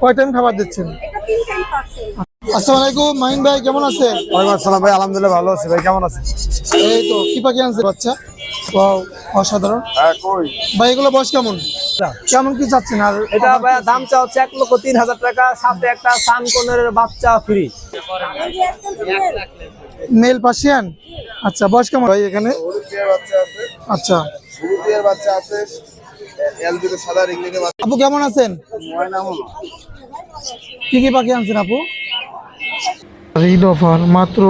কয় টাইম খাবার দিচ্ছেন? আসসালামু আলাইকুম মাহিন ভাই কেমন আছেন? ওয়ালাইকুম আসসালাম ভাই আলহামদুলিল্লাহ ভালো আছি ভাই কেমন আছেন? এই তো কি পাখি আনছে বাচ্চা? ওয়াও অসাধারণ। হ্যাঁ ভাই এগুলো বয়স কেমন? কেমন কি চাচ্ছেন? আর এটা ভাই দাম চা হচ্ছে এক লক্ষ তিন হাজার টাকা সাথে একটা সানকনের বাচ্চা ফ্রি মেল পার্সিয়ান? আচ্ছা বয়স কেমন? ভাই এখানে হলুদিয়ার বাচ্চা আছে আচ্ছা বাচ্চা আছে। সাদা আপু কেমন আছেন? ময়না কি কি পাখি আনছেন আপু? ঈদ অফার মাত্র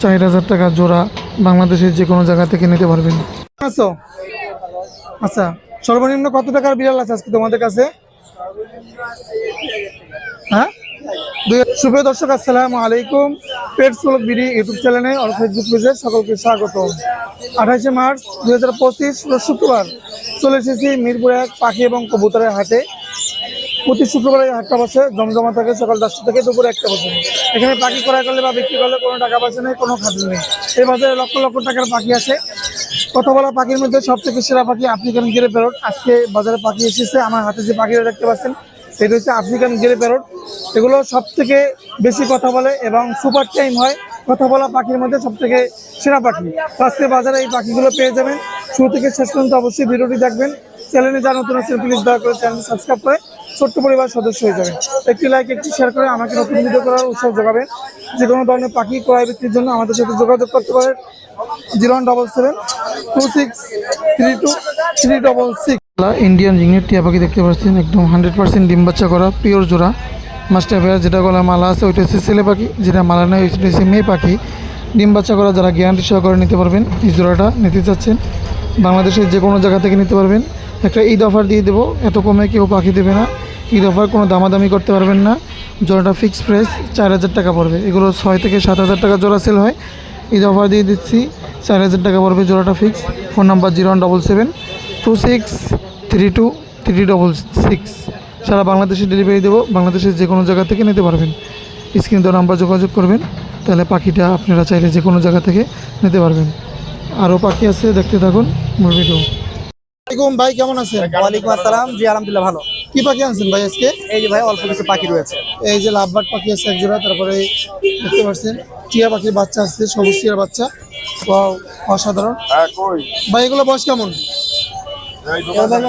চার হাজার টাকা জোড়া বাংলাদেশের যে কোনো জায়গা থেকে নিতে পারবেন। আচ্ছা। আচ্ছা সর্বনিম্ন কত টাকার বিড়াল আছে আজকে তোমাদের কাছে? হ্যাঁ? সুপ্রিয় দর্শক, আসসালামু আলাইকুম। পেটস ব্লগ বিডি ইউটিউব চ্যানেলে আর ফেসবুক পেজে সকলকে স্বাগত আঠাশে মার্চ দুই হাজার পঁচিশ শুক্রবার চলে এসেছি মিরপুর পাখি এবং কবুতরের হাটে। প্রতি শুক্রবারে এই বসে, জমজমা থাকে সকাল দশটা থেকে দুপুরে একটা বসে। এখানে পাখি ক্রয় করলে বা বিক্রি করলে কোনো টাকা পয়সা নেই, কোনো খাদ্য নেই। এই বাজারে লক্ষ লক্ষ টাকার পাখি আছে কথা বলা পাখির মধ্যে সব থেকে সেরা পাখি আফ্রিকান গিরে প্যারট আজকে বাজারে পাখি এসেছে। আমার হাতে যে পাখিটা দেখতে পাচ্ছেন এটা হচ্ছে আফ্রিকান গিরে প্যারট এগুলো সব থেকে বেশি কথা বলে এবং সুপার টাইম হয় কথা বলা পাখির মধ্যে সব থেকে সেরা পাখি। আজকে বাজারে এই পাখিগুলো পেয়ে যাবেন। শুরু থেকে শেষ পর্যন্ত অবশ্যই ভিডিওটি দেখবেন। চ্যানেলে যা নতুন আছেন প্লিজ দয়া করে চ্যানেল সাবস্ক্রাইব করে ছোট্ট পরিবার সদস্য হয়ে যাবেন। একটি লাইক একটি শেয়ার করে আমাকে নতুন ভিডিও করার উৎসাহ যোগাবেন। যে কোনো ধরনের পাখি ক্রয় বিক্রির জন্য আমাদের সাথে যোগাযোগ করতে পারেন। Zero one double seven two six three two three double six Indian রিংনেট টিয়া পাখি দেখতে পাচ্ছেন, একদম হান্ড্রেড পার্সেন্ট ডিম বাচ্চা করা, পিওর জোড়া। মাস্টার পেয়ার যেটা গলা মালা আছে, ওইটা হচ্ছে ছেলে পাখি, যেটা মালা নেই ওইটা হচ্ছে মেয়ে পাখি। ডিম বাচ্চা করা যারা গ্যারান্টি সহকারে নিতে পারবেন, এই জোড়াটা নিতে চাচ্ছেন, বাংলাদেশের যে কোনো জায়গা থেকে নিতে পারবেন। একটা ঈদ অফার দিয়ে দেবো, এত কমে কেউ পাখি দেবে না। ঈদ অফার কোনো দামাদামি করতে পারবেন না, জোড়াটা ফিক্সড প্রাইস চার হাজার টাকা পড়বে। এগুলো ছয় থেকে সাত হাজার টাকা জোড়া সেল হয়। ঈদ অফার দিয়ে দিচ্ছি, চার হাজার টাকা পড়বে জোড়াটা fix phone number zero one double seven two six three two three double six. সারা বাংলাদেশে ডেলিভারি দেবো বাংলাদেশের যে কোনো জায়গা থেকে নিতে পারবেন। স্ক্রিন তো নাম্বার যোগাযোগ করবেন তাহলে পাখিটা আপনারা চাইলে যে কোনো জায়গা থেকে নিতে পারবেন। আরও পাখি আছে দেখতে থাকুন মোর ভিডিও আসসালামাইকুম ভাই কেমন আছেন? ওয়ালাইকুম আসসালাম জি আলহামদুলিল্লাহ ভালো। কি পাখি আনছেন ভাই আজকে? এই যে ভাই অল্প কিছু পাখি রয়েছে। এই যে লাভবার্ড পাখি আছে এক জোড়া তারপরে দেখতে পাচ্ছেন টিয়া পাখির বাচ্চা আসছে সবুজ টিয়ার বাচ্চা। অসাধারণ। হ্যাঁ ভাই এগুলো বয়স কেমন?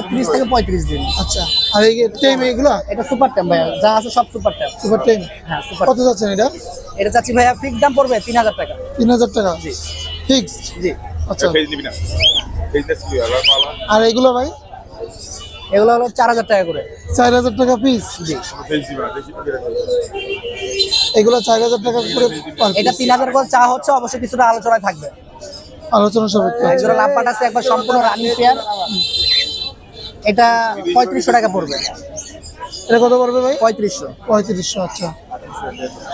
ত্রিশ থেকে পঁয়ত্রিশ দিন। আচ্ছা আর এই টেম এইগুলা এটা সুপার ভাইয়া যা আছে সব সুপার ট্যাম সুপার টেম হ্যাঁ সুপার কত এটা? এটা চাচ্ছি ভাইয়া ফিক্স দাম পড়বে তিন হাজার টাকা। তিন হাজার টাকা? ফিক্সড জি। আচ্ছা। ফেজ নিবি না। ফেজনেস কি আর এগুলো ভাই? এগুলো হলো চার হাজার টাকা করে। চার হাজার টাকা পিস জি। ফেজ দিবি না এগুলো চার হাজার টাকা করে এটা piece। তিন হাজার করে চা হচ্ছে অবশ্যই কিছুটা আলোচনায় থাকবে। আলোচনা সাপেক্ষে। একজোড়া লাভবাট আছে একবার সম্পূর্ণ রানিং পেয়ার এটা পঁয়ত্রিশশো টাকা পড়বে। এটা কত পড়বে ভাই? পঁয়ত্রিশশো। পঁয়ত্রিশশো আচ্ছা।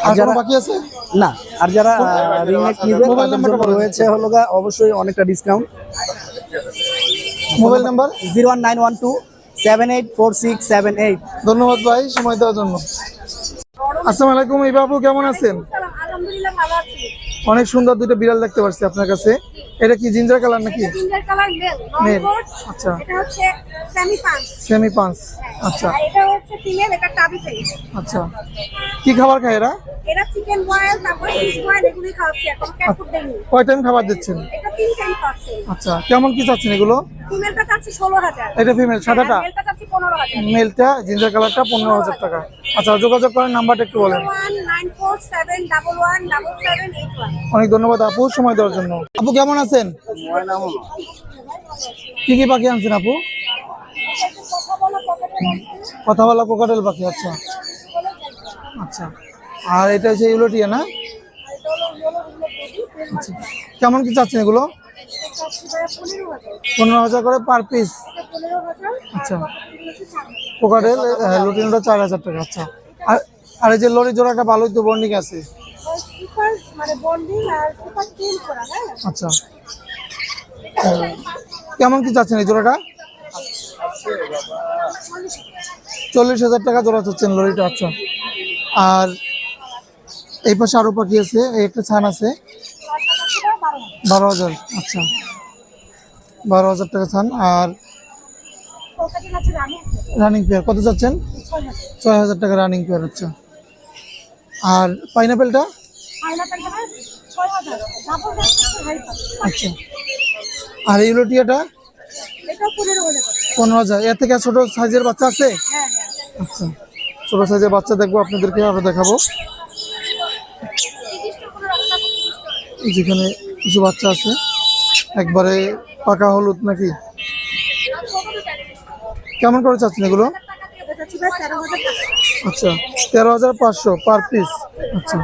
আর যারা- বাকি আছে? না আর যারা নিবে মোবাইল নাম্বারটা। রয়েছে হলো অবশ্যই অনেকটা discount mobile number? Zero one nine one two seven eight four six seven eight. ধন্যবাদ ভাই সময় দেওয়ার জন্য। আসসালামু আলাইকুম এই বাবু কেমন আছেন? সালাম আলহামদুলিল্লাহ ভালো আছি। অনেক সুন্দর দুটো বিড়াল দেখতে পাচ্ছি আপনার কাছে। এটা কি জিঞ্জার কালার নাকি? Ginger colour male Male, long আচ্ছা। সেমি পাঁচ সেমি পাঁচ আচ্ছা এটা হচ্ছে ফিমেল এটা টাবি ফেস আচ্ছা। কি খাবার খায় এরা? এটা চিকেন বয়েল তারপর ফিশ বয়েল খাওয়াচ্ছি এখন। দেইনি কয় টাইম খাবার দিচ্ছেন? এটা তিন টাইম খাওয়াচ্ছি। আচ্ছা কেমন কি চাচ্ছেন এগুলো? ফিমেলটা চাচ্ছি ষোলো হাজার। এটা ফিমেল সাদাটা? মেলটা চাচ্ছি পনেরো হাজার। মেলটা জিঞ্জার কালারটা পনেরো হাজার টাকা। আচ্ছা যোগাযোগ করেন নাম্বারটা একটু বলেন। অনেক ধন্যবাদ আপু সময় দেওয়ার জন্য। আপু কেমন আছেন? কি কি পাখি আনছেন আপু? কথা বলো কোকাটেল পাখি আচ্ছা। আচ্ছা। আর এটা হচ্ছে ইউলোটিয়া, না? আচ্ছা। কেমন কি চাচ্ছেন এগুলো? পনেরো হাজার করে পার পিস আচ্ছা। কোকাটেল লুটিনটা চার হাজার টাকা আচ্ছা। আর আর এই যে লরি জোড়াটা ভালোই তো বন্ডিং আছে। হ্যাঁ আচ্ছা। কেমন কি চাচ্ছেন এই জোড়াটা? চল্লিশ হাজার টাকা জোড়া চাচ্ছেন লরিটা আচ্ছা। আর এই পাশে আরও পাখি আছে এই একটা ছান আছে। বারো হাজার আচ্ছা। বারো হাজার টাকা ছান আর রানী পেয়ার কত চাচ্ছেন ছয় হাজার টাকা রানিং পেয়ার আচ্ছা। আর পাইনাপেলটা আচ্ছা। আর ইউলোটিয়াটা এটাও পনেরো হাজার এর থেকে ছোট সাইজের বাচ্চা আছে? হ্যাঁ। আচ্ছা। ছোট সাইজের বাচ্চা দেখব আপনাদেরকে আরও দেখাবো? যেখানে কিছু বাচ্চা আছে একবারে পাকা হলুদ নাকি? কেমন করে চাচ্ছেন এগুলো? আচ্ছা তেরো হাজার পাঁচশো পার পিস। আচ্ছা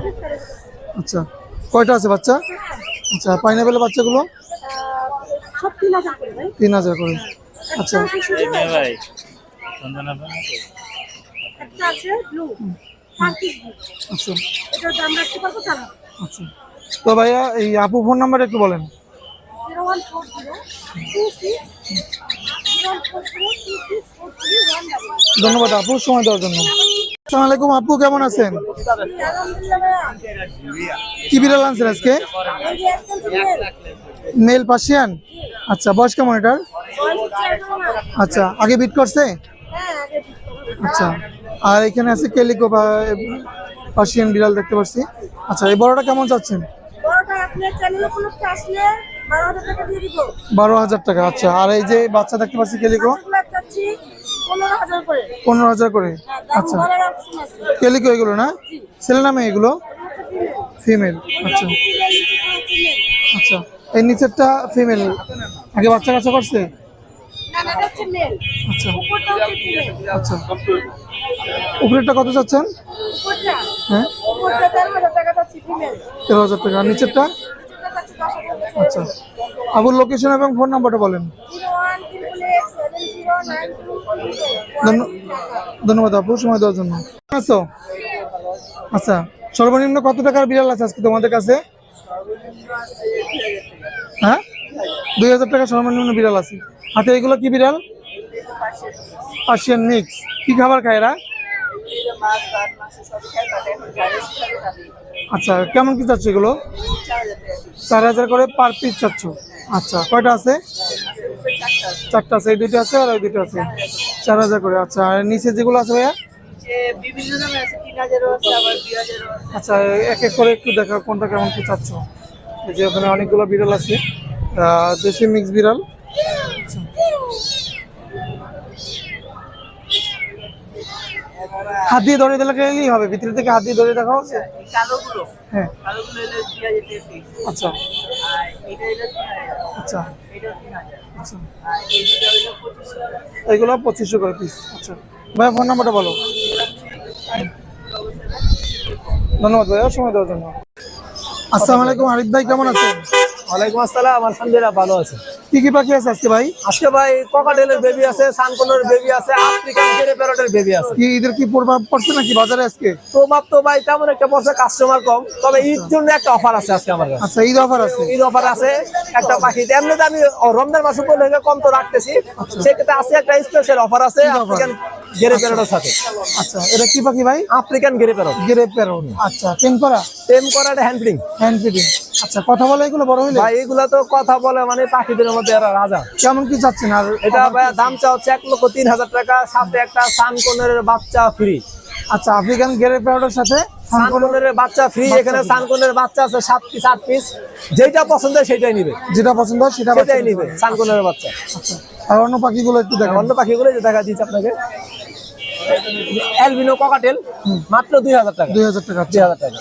আচ্ছা। কয়টা আছে বাচ্চা? আচ্ছা পাইনাপেলের বাচ্চাগুলো? তিন হাজার করে আচ্ছা। একটা আছে ব্লু আচ্ছা। দাম রাখতে পারব আচ্ছা। তো ভাইয়া এই আপু ফোন নাম্বার একটু বলেন। ধন্যবাদ আপু সময় দেওয়ার জন্য। আসসালামু আলাইকুম আপু কেমন আছেন? কি বিড়াল আনছেন আজকে? Male Persian? আচ্ছা বয়স কেমন এটার? আচ্ছা আগে বিট করছে। আচ্ছা আর এখানে আছে কেলিকো বা পার্সিয়ান বিড়াল দেখতে পাচ্ছি। আচ্ছা এই বড়টা কেমন চাচ্ছেন? বারো হাজার টাকা আচ্ছা আর এই যে বাচ্চা দেখতে পাচ্ছি কেলিকো? পনেরো হাজার করে। হ্যাঁ, আচ্ছা। কেলিকো এগুলো না? ছেলে নামে এগুলো? ফিমেল আচ্ছা। আচ্ছা এই নিচেরটা ফিমেল আগে বাচ্চা কাচ্চা করছে? আচ্ছা। আচ্ছা। উপরেরটা কত চাচ্ছেন? হ্যাঁ। তেরো হাজার টাকা আর নিচেরটা? আচ্ছা। আবুর লোকেশন এবং ফোন নাম্বারটা বলেন। ধন্যবাদ আপু সময় দেওয়ার জন্য। আছো? আচ্ছা। সর্বনিম্ন কত টাকার বিড়াল আছে আজকে তোমাদের কাছে? হ্যাঁ? দুই হাজার টাকা সর্বনিম্ন বিড়াল আছে। হাতে এগুলো কি বিড়াল? Persian mix. কি খাবার খায় এরা? আচ্ছা কেমন কি চাচ্ছ এগুলো? চার হাজার করে পার পিস চাচ্ছ আচ্ছা কয়টা আছে? চারটা আছে, এই দুইটা আছে আর ওই দুটো আছে। চার হাজার করে আচ্ছা আর নিচে যেগুলো আছে ভাইয়া? আচ্ছা এক এক করে একটু দেখা কোনটা কেমন কি চাচ্ছ। এই যে ওখানে অনেকগুলো বিড়াল আছে। দেশি মিক্স বিড়াল। হাত দিয়ে ধরে দিলে গেলেই হবে ভিতরে থেকে হাত দিয়ে ধরে দেখা হচ্ছে? কালোগুলো। হ্যাঁ। কালোগুলো হলো আচ্ছা। আর এটা হলো আচ্ছা। এটা তিন হাজার। আচ্ছা। আর এই হলো পঁচিশশো এগুলো পঁচিশশো করে পিস আচ্ছা। ভাইয়া ফোন নাম্বারটা বলো। ধন্যবাদ ভাইয়া সময় দেওয়ার জন্য। আসসালামু আলাইকুম আরিফ ভাই কেমন আছেন? ওয়ালাইকুম আসসালাম আলহামদুলিল্লাহ ভালো আছে। কি কি পাখি আছে আজকে ভাই? আজকে ভাই ককাটেলের বেবি আছে সানকনের বেবি আছে আফ্রিকান গেরে প্যারটের বেবি আছে। কি ঈদের কি প্রভাব পড়ছে নাকি বাজারে আজকে? প্রভাব তো ভাই তেমন একটা পড়ছে কাস্টমার কম। তবে ঈদ জন্য একটা অফার আছে আজকে আমার আচ্ছা ঈদ অফার আছে? ঈদ অফার আছে একটা পাখি। এমনিতে আমি রমজান মাস উপলক্ষে কম তো রাখতেছি। সেক্ষেত্রে আছে একটা স্পেশাল অফার আছে আফ্রিকান গেরে প্যারটের সাথে। আচ্ছা এটা কি পাখি ভাই? আফ্রিকান গেরে প্যারট গ্রেপ প্যারন আচ্ছা টেন করা? টেম করা হ্যান্ডলিং হ্যান্ড ফিডিং আচ্ছা কথা বলে এগুলো বড় হইলে? ভাই এগুলা তো কথা বলে মানে পাখিদের মধ্যে এরা রাজা। কেমন কি চাচ্ছেন আর এটা ভাই দাম চা হচ্ছে এক লক্ষ তিন হাজার টাকা সাথে একটা সানকনের বাচ্চা ফ্রি আচ্ছা আফ্রিকান গ্রেপ প্যারনের সাথে সানকনের বাচ্চা ফ্রি এখানে সানকনের বাচ্চা আছে সাত পিস আট পিস যেটা পছন্দ হয় সেটাই নিবে। যেটা পছন্দ হয় সেটা সেটাই নিবে সানকনের বাচ্চা। আচ্ছা আর অন্য পাখিগুলো একটু দেখান। অন্য পাখিগুলো যে দেখা দিচ্ছে আপনাকে। অ্যালবিনো ককাটেল মাত্র দুই হাজার টাকা। দুই হাজার টাকা। দুই হাজার টাকা।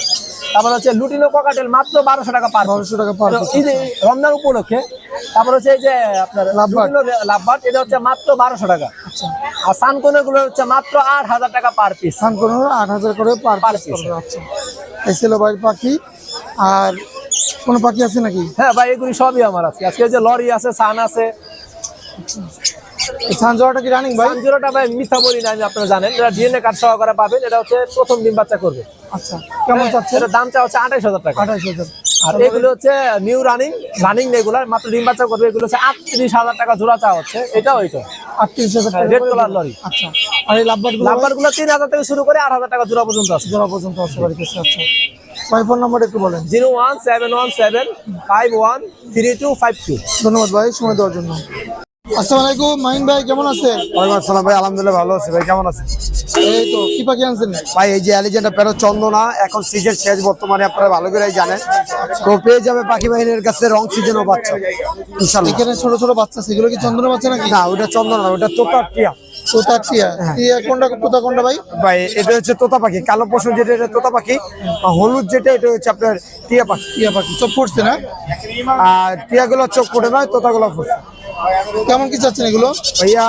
তারপর হচ্ছে লুটিনো ককাটেল মাত্র বারোশো টাকা পার বারোশো টাকা পার। এই যে রমজান উপলক্ষে তারপর হচ্ছে এই যে আপনার। লাভবাট এটা হচ্ছে মাত্র বারোশো টাকা। আচ্ছা। আর সানকনেরগুলো হচ্ছে মাত্র আট হাজার টাকা পার পিস স্নান কোনো আট হাজার করে পার Per পিস আচ্ছা। এই ছিল বাড়ির পাখি। আর কোনো পাখি আছে নাকি? হ্যাঁ ভাই এগুলি সবই আমার আছে। আজকে যে লরি আছে সান আছে। ছানজোড়াটা কি রানিং ভাই? ভাই মিথ্যা বলি না আমি আপনারা জানেন। এটা ডিএনএ কার্ড সহকারে পাবেন। এটা হচ্ছে প্রথম ডিম বাচ্চা করবে। আচ্ছা কেমন চাচ্ছে এটা দাম চা হচ্ছে হাজার টাকা। আঠাশ হাজার। আর এগুলো হচ্ছে নিউ রানিং রানিং রেগুলার মাত্র ডিম বাচ্চা করবে এগুলো হচ্ছে আটত্রিশ হাজার টাকা জোড়া চা হচ্ছে। এটাও এটা আটত্রিশ হাজার টাকা রেড কালার লরি আচ্ছা আর এই লাভবারগুলো তিন হাজার থেকে শুরু করে আট হাজার টাকা জোড়া পর্যন্ত আছে। জোড়া পর্যন্ত আছে কাছে আচ্ছা ভাই ফোন নাম্বার একটু বলেন। Zero one seven one seven five one three two five two. ধন্যবাদ ভাই সময় দেওয়ার জন্য। আসসালামু আলাইকুম ভাই কেমন আছেন? ওয়ালাইকুম আসসালাম ভাই আলহামদুলিল্লাহ ভালো আছি ভাই কেমন আছেন? এই তো কি পাখি আনছেন ভাই? এই যে প্যারো চন্দনা এখন সিজন শেষ বর্তমানে আপনারা ভালো করেই জানেন। তো পেয়ে যাবে পাখি বাহিনীর কাছে রং সিজনও বাচ্চা। এখানে ছোট ছোট বাচ্চা সেগুলো কি চন্দ্র বাচ্চা নাকি? না ওটা চন্দনা ওটা টিয়া। তোতা টিয়া। টিয়া কোনটা তোতা কোনটা ভাই? ভাই এটা হচ্ছে তোতা পাখি কালো পশম যেটা এটা তোতা পাখি হলুদ যেটা এটা হচ্ছে আপনার টিয়া পাখি। টিয়া পাখি চোখ ফুটছে না? আর টিয়াগুলো চোখ ফুটে নয় তোতাগুলো ফুটে কেমন কি চাচ্ছেন এগুলো? ভাইয়া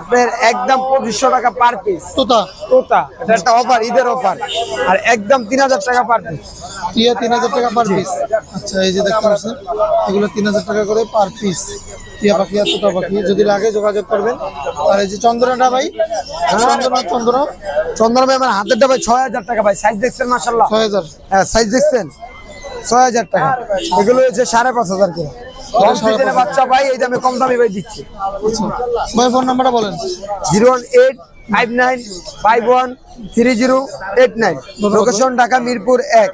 আপনার একদম পঁচিশশো টাকা পার পিস তোতা? তোতা এটা একটা অফার ঈদের অফার আর একদম তিন হাজার টাকা পার পিস টিয়া তিন হাজার টাকা পার পিস আচ্ছা এই যে দেখতে পাচ্ছেন এগুলো তিন হাজার টাকা করে পার পিস টিয়া পাখি আর তোতা পাখি যদি লাগে যোগাযোগ করবেন। আর এই যে চন্দ্রটা ভাই চন্দ্রনা চন্দ্র চন্দন। ভাই আমার হাতেরটা ভাই ছয় হাজার টাকা ভাই সাইজ দেখছেন মাসাল্লাহ ছয় হাজার। হ্যাঁ সাইজ দেখছেন? ছয় হাজার টাকা। এগুলো হচ্ছে সাড়ে পাঁচ হাজার করে। কম সিজনে বাচ্চা ভাই এই দামে কম দামে ভাই দিচ্ছি। ভাই ফোন নাম্বারটা বলেন। Zero one eight five nine five one three zero eight nine. Location Dhaka Mirpur এক।